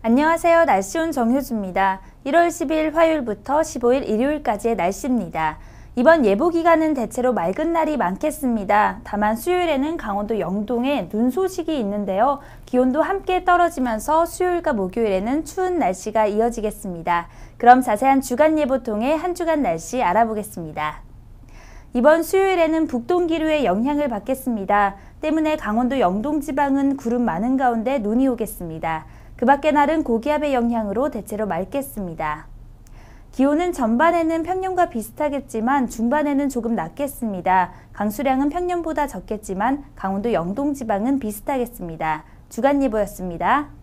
안녕하세요. 날씨온 정효주입니다. 1월 10일 화요일부터 15일 일요일까지의 날씨입니다. 이번 예보 기간은 대체로 맑은 날이 많겠습니다. 다만 수요일에는 강원도 영동에 눈 소식이 있는데요. 기온도 함께 떨어지면서 수요일과 목요일에는 추운 날씨가 이어지겠습니다. 그럼 자세한 주간 예보 통해 한 주간 날씨 알아보겠습니다. 이번 수요일에는 북동기류의 영향을 받겠습니다. 때문에 강원도 영동 지방은 구름 많은 가운데 눈이 오겠습니다. 그 밖의 날은 고기압의 영향으로 대체로 맑겠습니다. 기온은 전반에는 평년과 비슷하겠지만 중반에는 조금 낮겠습니다. 강수량은 평년보다 적겠지만 강원도 영동 지방은 비슷하겠습니다. 주간 예보였습니다.